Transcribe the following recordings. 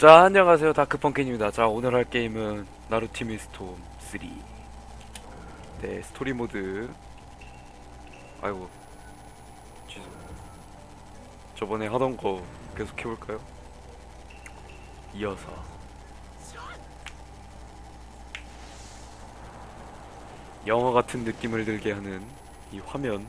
자 안녕하세요. 다크펑켄입니다. 자 오늘 할 게임은 나루티미 스톰 3네 스토리 모드. 아이고 죄송. 저번에 하던 거 계속 해볼까요? 이어서. 영화 같은 느낌을 들게 하는 이 화면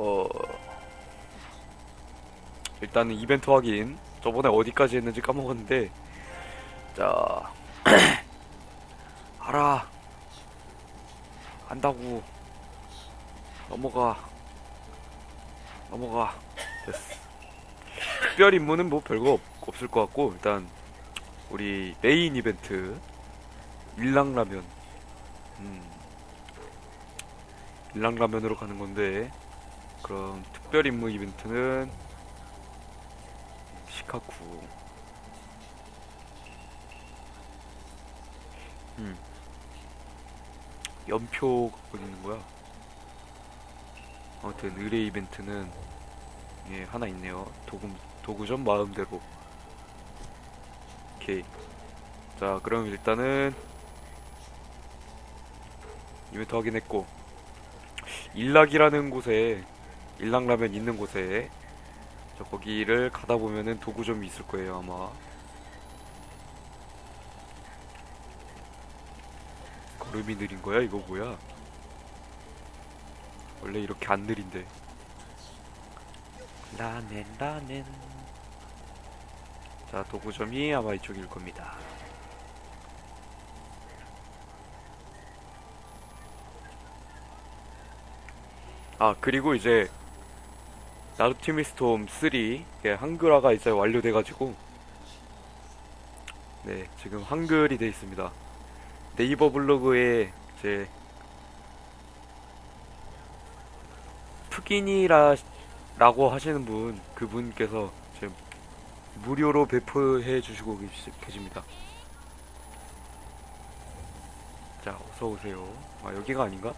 어 일단은 이벤트 확인. 저번에 어디까지 했는지 까먹었는데. 자. 알아. 안다고. 넘어가. 넘어가. 됐어. 특별 임무는 뭐 별거 없, 없을 것 같고 일단 우리 메인 이벤트. 일랑라면. 음. 일랑라면으로 가는 건데. 그럼 특별 임무 이벤트는 시카쿠. 음. 연표 갖고 있는 거야. 아무튼 의뢰 이벤트는 예 하나 있네요. 도구 도구점 마음대로. 오케이. 자 그럼 일단은 이벤트 확인했고 일락이라는 곳에 일락라면 있는 곳에 저 거기를 가다 보면은 도구점이 있을 거예요 아마. 걸음이 느린 거야? 이거 뭐야? 원래 이렇게 안 느린데. 라멘 라멘. 자 도구점이 아마 이쪽일 겁니다. 아 그리고 이제 나루티미 스톰 3 예, 한글화가 이제 완료돼가지고 네 지금 한글이 돼 있습니다. 네이버 블로그에 이제 푸기니라 라고 하시는 분 그분께서 지금 무료로 배포해 주시고 계십니다. 자 어서 오세요. 아 여기가 아닌가?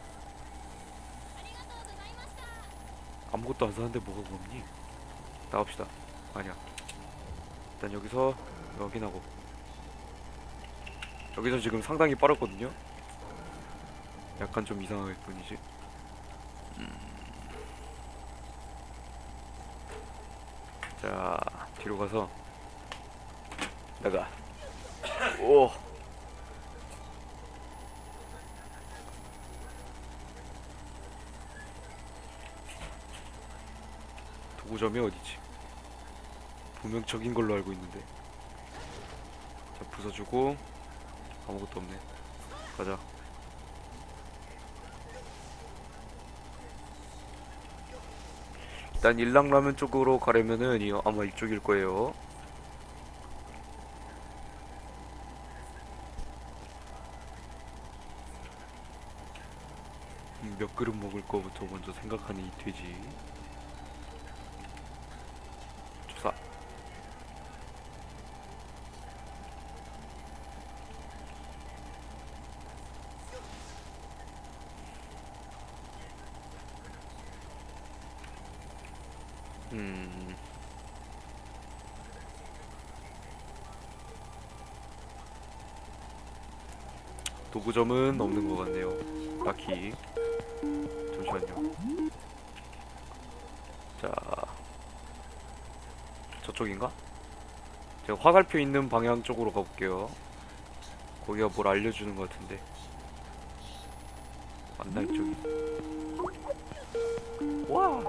아무것도 안 사는데 뭐가 무섭니? 나갑시다. 아니야. 일단 여기서 확인하고. 여기서 지금 상당히 빠르거든요. 약간 좀 이상할 뿐이지. 음. 자 뒤로 가서 나가. 오. 도구점이 어디지? 분명 적인 걸로 알고 있는데. 자, 부숴주고 아무것도 없네. 가자. 일단 일랑라면 쪽으로 가려면은 이 아마 이쪽일 거예요. 음, 몇 그릇 먹을 거부터 먼저 생각하는 이 돼지. 99점은 없는 것 같네요. 딱히. 잠시만요. 자. 저쪽인가? 제가 화살표 있는 방향 쪽으로 가볼게요. 거기가 뭘 알려주는 것 같은데. 맞나, 이쪽이? 와!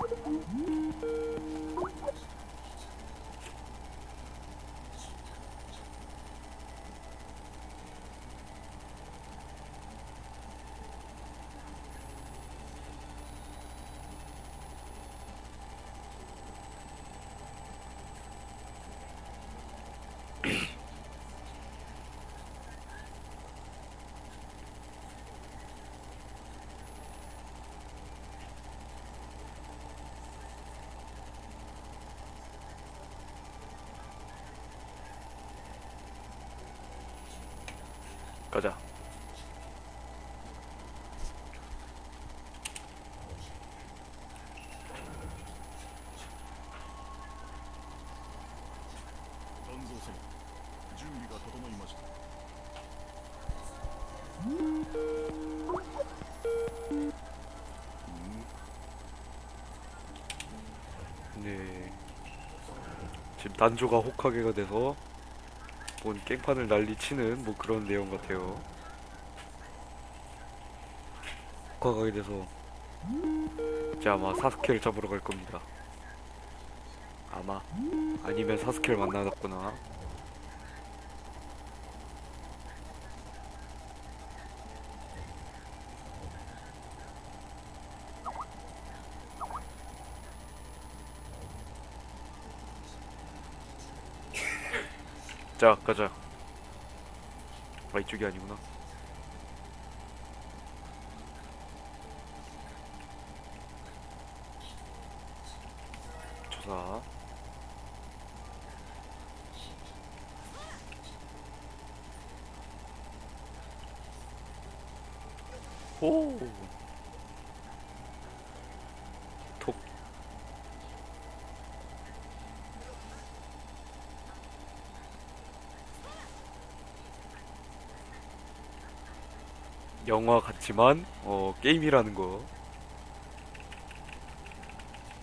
단조가 호카게가 돼서 뭔 깽판을 난리치는 뭐 그런 내용 같아요. 호카게 돼서 이제 아마 사스케를 잡으러 갈 겁니다. 아마 아니면 사스케를 만나놨구나. 자 가자. 아 이쪽이 아니구나. 조사. 오. 영화 같지만 어 게임이라는 거.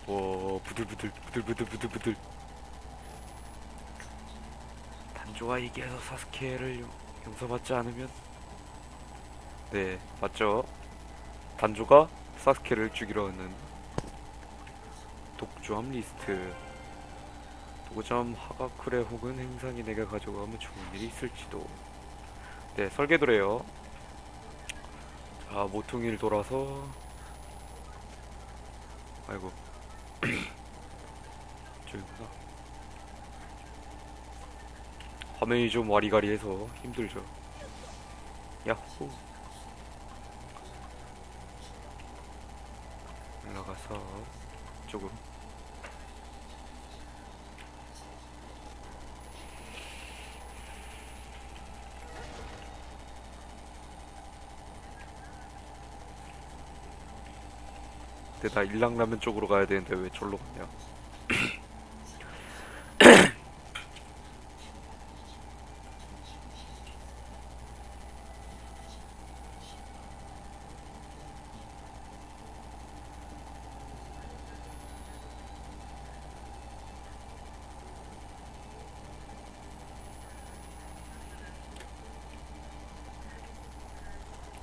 오 부들부들 부들부들 부들부들. 단조와 얘기해서 사스케를 용- 용서받지 않으면 네 맞죠. 단조가 사스케를 죽이려 하는 독주함 리스트. 도점 하가쿠레 혹은 행상이 내가 가져가면 좋은 일이 있을지도. 네 설계도래요. 자 모퉁이를 돌아서. 아이고. 저기구나 화면이 좀 와리가리해서 힘들죠. 야호. 올라가서 이쪽으로 근데 나 일랑라면 쪽으로 가야 되는데 왜 절로 가냐?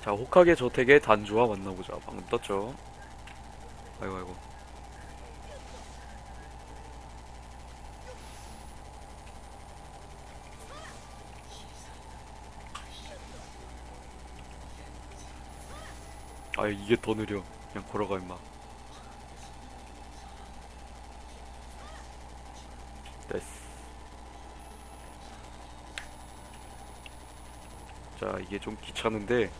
자 호카게 저택의 단주와 만나보자. 방금 떴죠 아이고 아이고. 아 이게 더 느려. 그냥 걸어가 임마. 됐어. 자 이게 좀 귀찮은데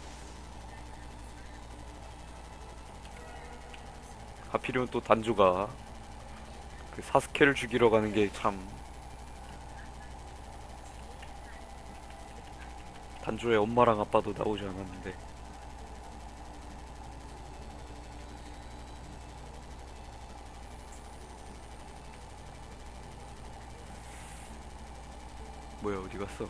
하필이면 또 단주가 그 사스케를 죽이러 가는 게 참 단주의 엄마랑 아빠도 나오지 않았는데 뭐야 어디 갔어?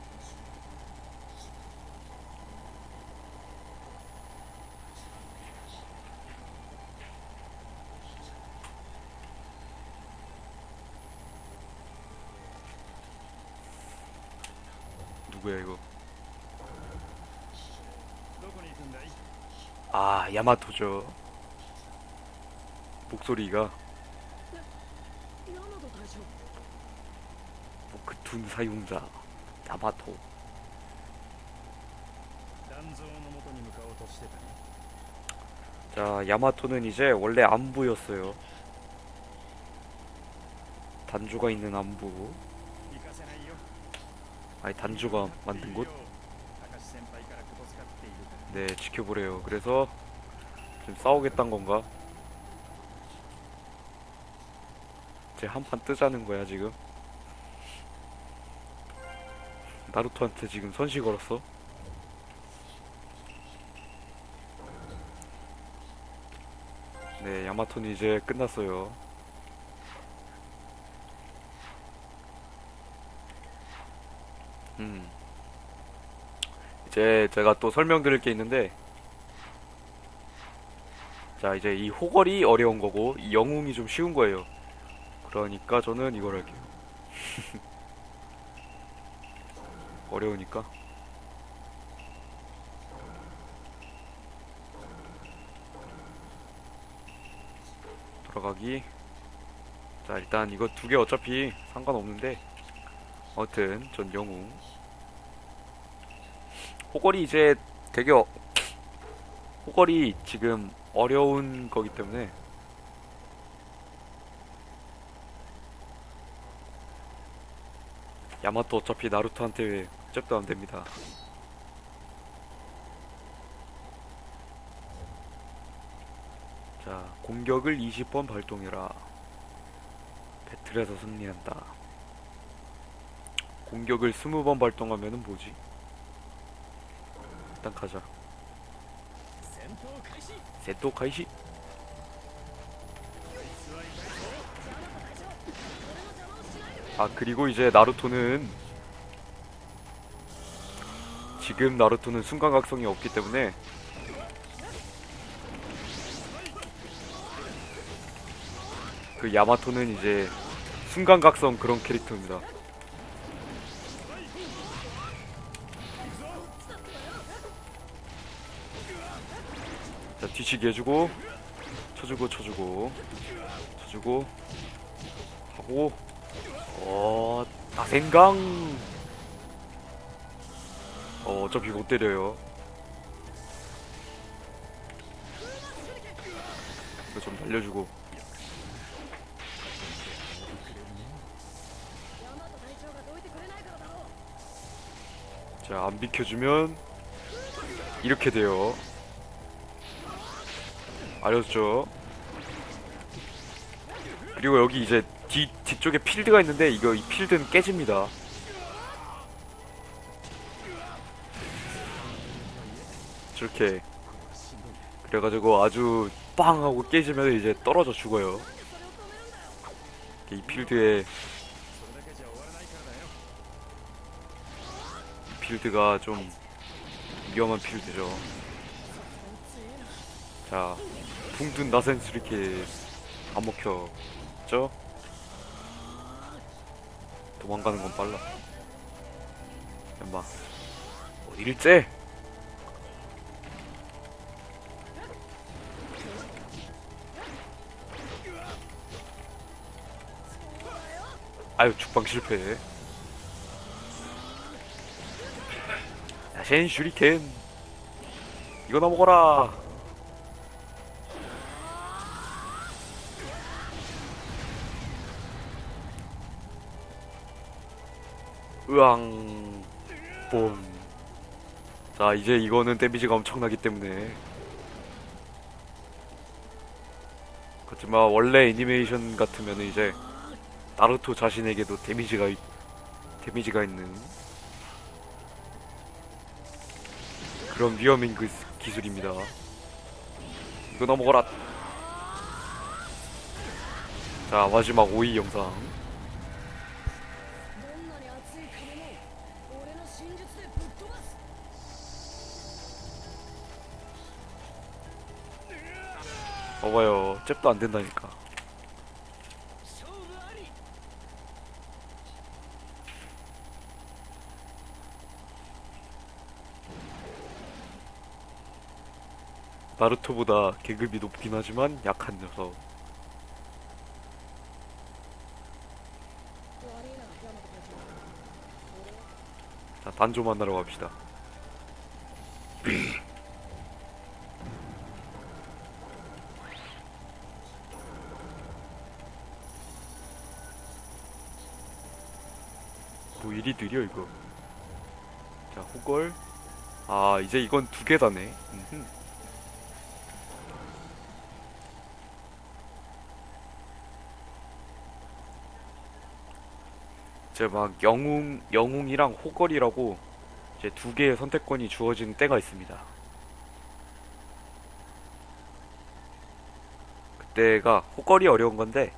야마토죠. 목소리가 ヤマト大将 뭐그둔 사용자 야마토. 断蔵の元に向かおうとしてたね 자 야마토는 이제 원래 안부였어요. 단주가 있는 안부. 行かせないよ 아니 단주가 만든 곳. 高橋先輩からこと使っているから 네 지켜보래요. 그래서 지금 싸우겠단 건가? 제 한 판 뜨자는 거야 지금 나루토한테 지금 손시 걸었어? 네 야마토는 이제 끝났어요 음 이제 제가 또 설명드릴 게 있는데 자, 이제 이 호걸이 어려운 거고, 이 영웅이 좀 쉬운 거예요. 그러니까 저는 이걸 할게요. 어려우니까. 돌아가기. 자, 일단 이거 두 개 어차피 상관없는데, 아무튼, 전 영웅. 호걸이 이제 되게, 어, 호걸이 지금 어려운 거기 때문에, 야마토 어차피 나루토한테 잽도 안 됩니다. 자, 공격을 20번 발동해라. 배틀에서 승리한다. 공격을 20번 발동하면은 뭐지? 일단 가자. 戦闘開始 세토 카이시. 아, 그리고 이제 나루토는 지금 나루토는 순간각성이 없기 때문에 그 야마토는 이제 순간각성 그런 캐릭터입니다. 뒤치기 해주고 쳐주고 쳐주고 쳐주고 하고. 어 다생강. 어 어차피 못 때려요. 이거 좀 달려주고. 자 안 비켜주면 이렇게 돼요. 가렸죠. 그리고 여기 이제 뒤, 뒤쪽에 필드가 있는데 이거 이 필드는 깨집니다. 저렇게 그래가지고 아주 빵 하고 깨지면 이제 떨어져 죽어요. 이 필드에 이 필드가 좀 위험한 필드죠. 자 붕든 나센 수리케 안 먹혔죠? 도망가는 건 빨라 엄마 어디를 째? 아유 죽방 실패 야셴 슈리켄 이거나 먹어라 으앙 봄. 자 이제 이거는 데미지가 엄청나기 때문에 그렇지만 원래 애니메이션 같으면 이제 나루토 자신에게도 데미지가 있- 데미지가 있는 그런 위험인 그 기술입니다. 이거 넘어가라. 자 마지막 5위 영상. 봐봐요. 잽도 안 된다니까. 나루토보다 계급이 높긴 하지만 약한 녀석. 자 단조 만나러 갑시다. 느려 이거. 자 호걸. 아 이제 이건 두 개 다네. 음흠. 이제 막 영웅 영웅이랑 호걸이라고 이제 두 개의 선택권이 주어진 때가 있습니다. 이때가 호걸이 어려운 건데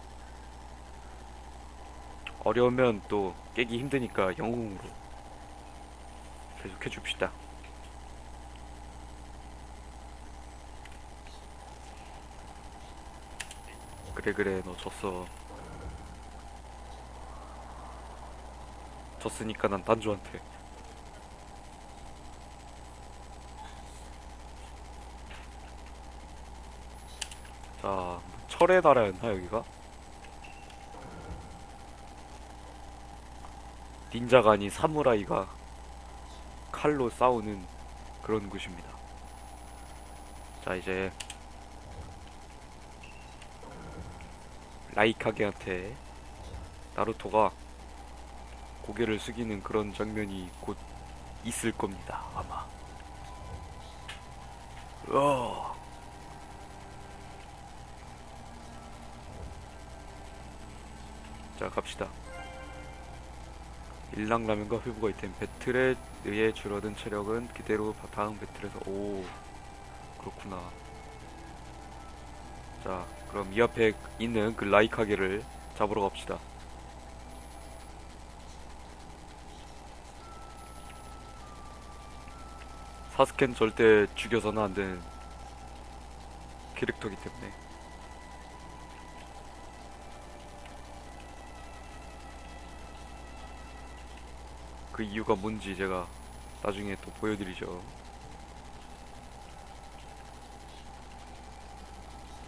어려우면 또 깨기 힘드니까 영웅으로 계속 해줍시다. 그래 그래 너 졌어. 졌으니까 난 단주한테. 자, 뭐 철의 나라였나 여기가? 닌자가 아닌 사무라이가 칼로 싸우는 그런 곳입니다. 자, 이제 라이카게한테 나루토가 고개를 숙이는 그런 장면이 곧 있을 겁니다. 아마. 어. 자 갑시다 일랑라면과 휘부가 이템 배틀에 의해 줄어든 체력은 그대로 다음 배틀에서 오 그렇구나. 자 그럼 이 앞에 있는 그 라이카게를 잡으러 갑시다. 사스켄 절대 죽여서는 안 되는 캐릭터이기 때문에 그 이유가 뭔지 제가 나중에 또 보여드리죠.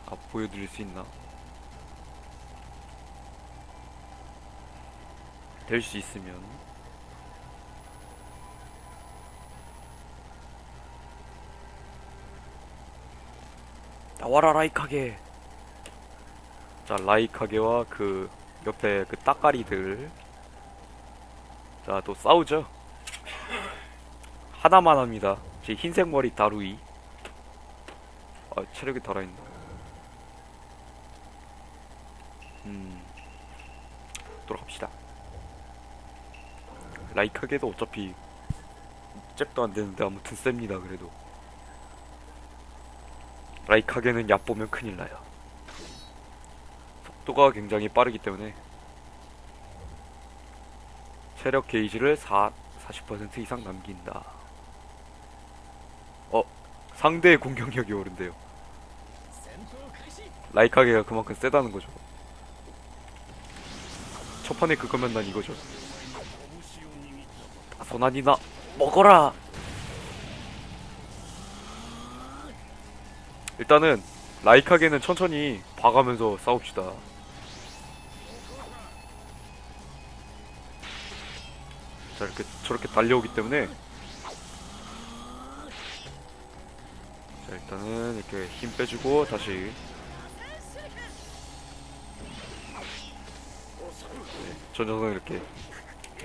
아, 보여드릴 수 있나? 될 수 있으면. 나와라, 라이카게! 자, 라이카게와 그 옆에 그 따까리들. 자, 또 싸우죠. 하나만 합니다. 제 흰색 머리 다루이. 아, 체력이 달아있네. 음, 돌아갑시다. 라이카게도 어차피 잽도 안 되는데 아무튼 셉니다. 그래도 라이카게는 약 보면 큰일 나요. 속도가 굉장히 빠르기 때문에 체력 게이지를 4, 40% 이상 남긴다. 어, 상대의 공격력이 오른대요. 라이카게가 그만큼 세다는 거죠. 첫 판에 그거면 난 이거죠. 소나니나 먹어라. 일단은 라이카게는 천천히 봐가면서 싸웁시다. 자 이렇게 저렇게 달려오기 때문에. 자 일단은 이렇게 힘 빼주고 다시. 네, 저 녀석은 이렇게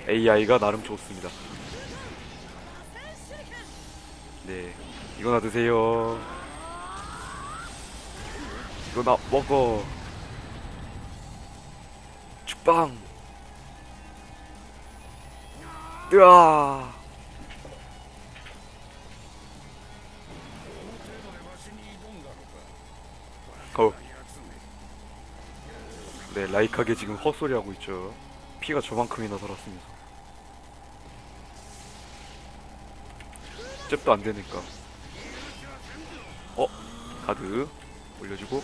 AI가 나름 좋습니다. 네 이거나 드세요. 이거나 먹어. 죽빵 으아 어. 네, 라이카게 지금 헛소리 하고 있죠. 피가 저만큼이나 살았습니다. 잽도 안 되니까. 어, 가드 올려주고.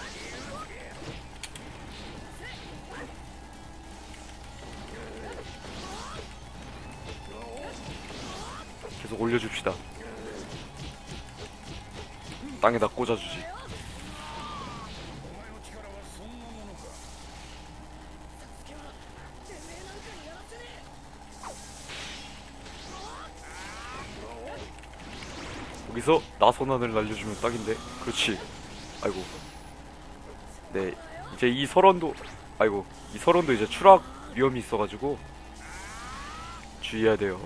계속 올려줍시다. 땅에다 꽂아주지. 여기서 나선안을 날려주면 딱인데 그렇지 아이고 네 이제 이 설원도 아이고 이 설원도 이제 추락 위험이 있어가지고 주의해야 돼요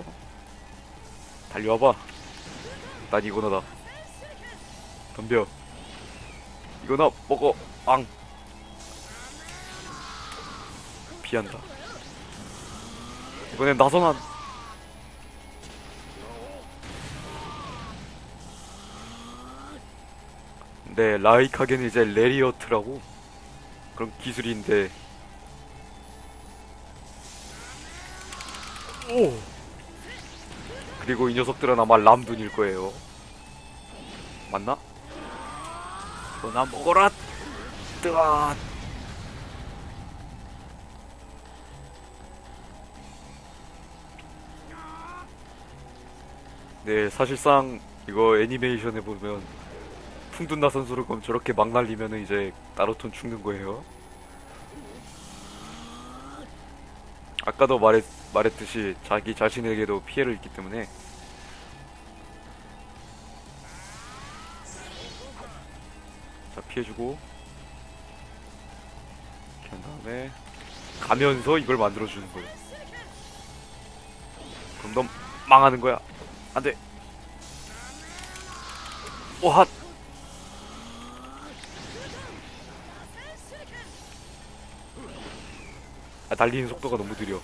달려와봐. 난 이거나다. 덤벼. 이거나 먹어. 앙. 피한다. 이번엔 나선안 네, 라이카게는 이제 레리어트라고? 그런 기술인데. 오 그리고 이 녀석들은 아마 람둔일 거예요 맞나? 너나 먹어라 뜨아 네 사실상 이거 애니메이션에 보면 풍둔나 선수를 그럼 저렇게 막 날리면은 이제 나루토는 죽는 거예요. 아까도 말했, 말했듯이 자기 자신에게도 피해를 입기 때문에 자 피해주고 이렇게 한 다음에 가면서 이걸 만들어주는 거예요. 그럼 넌 망하는 거야. 안돼. 오핫. 아, 달리는 속도가 너무 느려.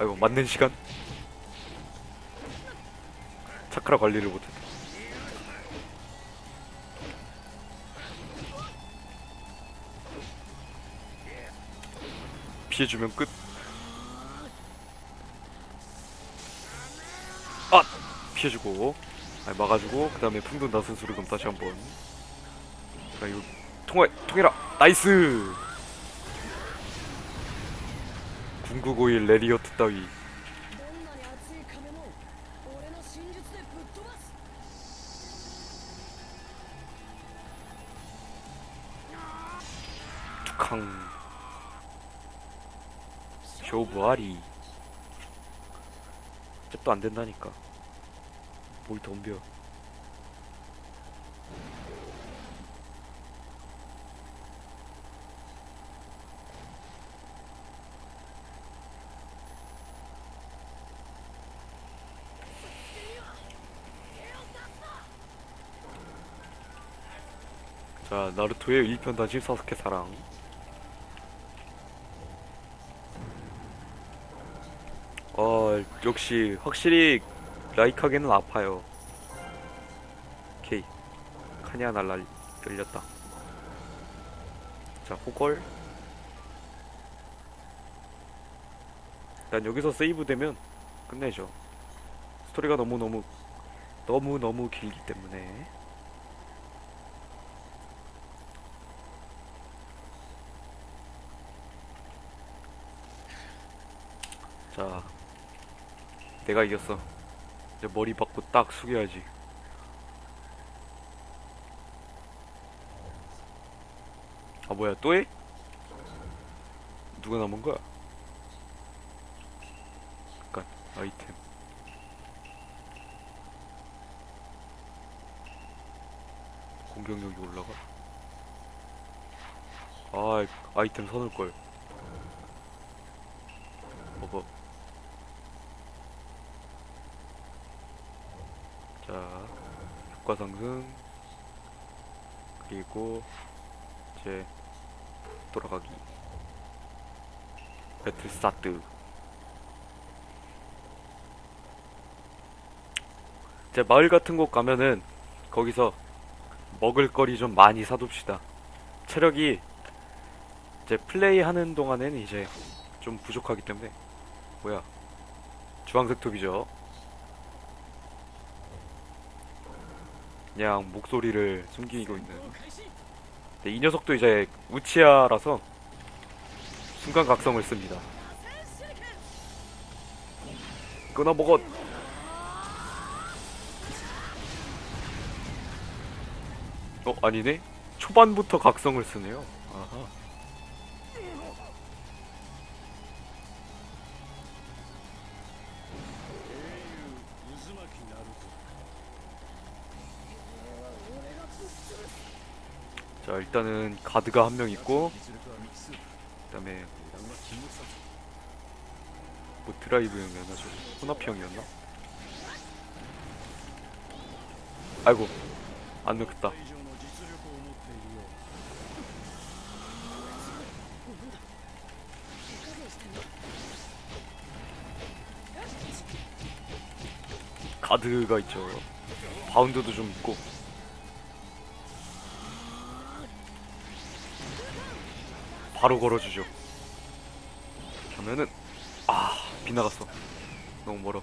아이고, 맞는 시간? 차크라 관리를 못했다. 피해주면 끝. 아! 피해주고. 아, 막아주고, 그 다음에 풍둔 나선 수를 그럼 다시 한 번. 자, 이거, 통해, 통해라! 나이스! 중국 오일 레리오트 따위. 캉. 쇼부아리. 잽도 안된다니까. 뭘 덤벼. 나루토의 1편 단신 사스케 사랑. 어 역시 확실히 라이카게는 아파요. 오케이 칸이 하나 날 열렸다. 자 호걸. 일단 여기서 세이브 되면 끝내죠. 스토리가 너무너무 너무너무 길기 때문에 자 내가 이겼어 이제 머리 받고 딱 숙여야지 아 뭐야 또 해? 누가 남은 거야? 잠깐 아이템 공격력이 올라가? 아 아이템 선을걸 먹어 자 효과 상승. 그리고 이제 돌아가기. 배틀 스타트. 이제 마을 같은 곳 가면은 거기서 먹을 거리 좀 많이 사둡시다. 체력이 이제 플레이 하는 동안에는 이제 좀 부족하기 때문에. 뭐야? 주황색 톱이죠 그냥 목소리를 숨기고 있는. 네, 이 녀석도 이제 우치아라서 순간 각성을 씁니다. 끊어 먹어 어 아니네? 초반부터 각성을 쓰네요. 아하 자 일단은 가드가 한 명 있고 그다음에 뭐 드라이브 형이었나 혼합 형이었나? 아이고 안 넣겠다. 가드가 있죠. 바운드도 좀 있고. 바로 걸어주죠. 하면은 아 빗나갔어. 너무 멀어.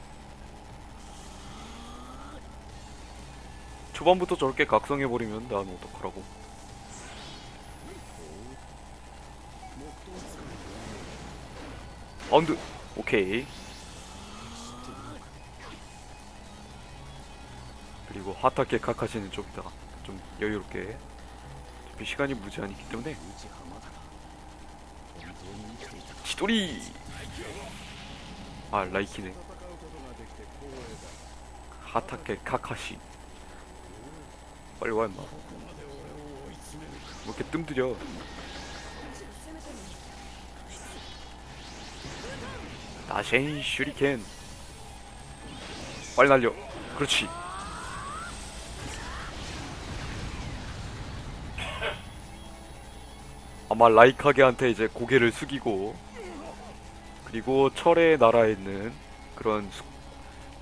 초반부터 저렇게 각성해버리면 난 어떡하라고. 바운드 오케이. 그리고 하타케 카카시는 좀 이따가 좀 여유롭게 시간이 무제한이 있기 때문에 시돌이 아 라이키네. 하타케 카카시. 빨리 와 임마. 뭐 이렇게 뜸들여. 나셴 슈리켄. 빨리 날려. 그렇지. 아마 라이카게한테 이제 고개를 숙이고 그리고 철의 나라에 있는 그런 숙,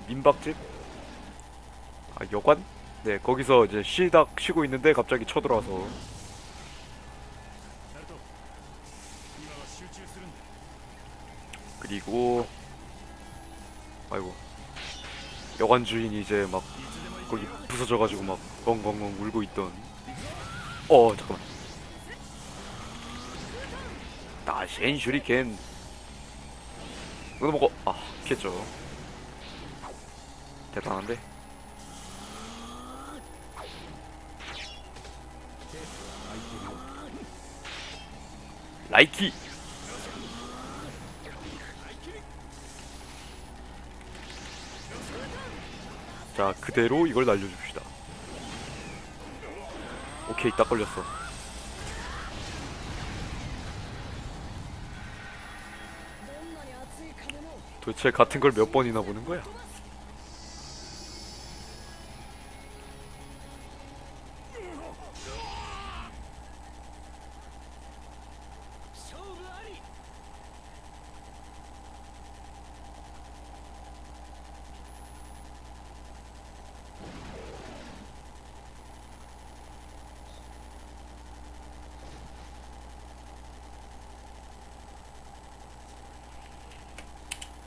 민박집? 아 여관? 네 거기서 이제 쉬다 쉬고 있는데 갑자기 쳐들어와서 그리고 아이고 여관 주인이 이제 막 거기 부서져가지고 막 엉엉엉 울고 있던 어 잠깐만 나셴 슈리켄. 이거 먹어. 아 피했죠. 대단한데? 라이키! 자 그대로 이걸 날려줍시다. 오케이 딱 걸렸어 도대체 같은 걸 몇 번이나 보는 거야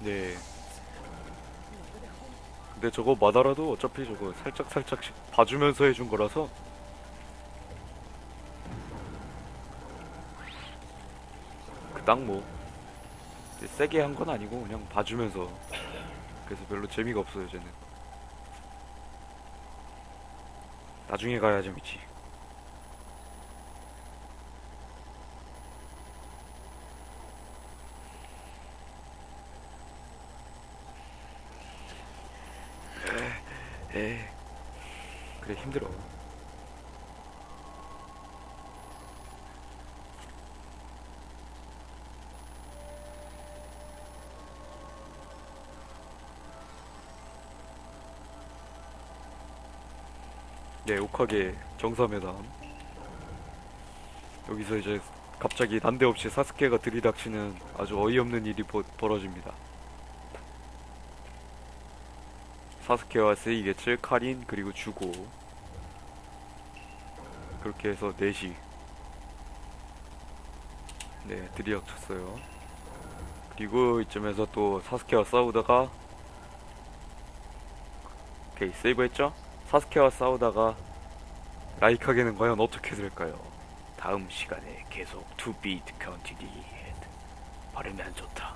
네. 근데 저거 마다라도 어차피 저거 살짝 살짝씩 봐주면서 해준 거라서. 그닥 뭐 세게 한 건 아니고 그냥 봐주면서. 그래서 별로 재미가 없어요 쟤는. 나중에 가야 재밌지 에이 그래 힘들어. 네 옥하게 정사매담 여기서 이제 갑자기 난데없이 사스케가 들이닥치는 아주 어이없는 일이 버, 벌어집니다 사스케와 세이게츠, 카린 그리고 주고 그렇게 해서 넷이 네 들이닥쳤어요. 그리고 이쯤에서 또 사스케와 싸우다가 오케이 세이브 했죠? 사스케와 싸우다가 라이카게는 과연 어떻게 될까요? 다음 시간에 계속 to be continued 안 좋다.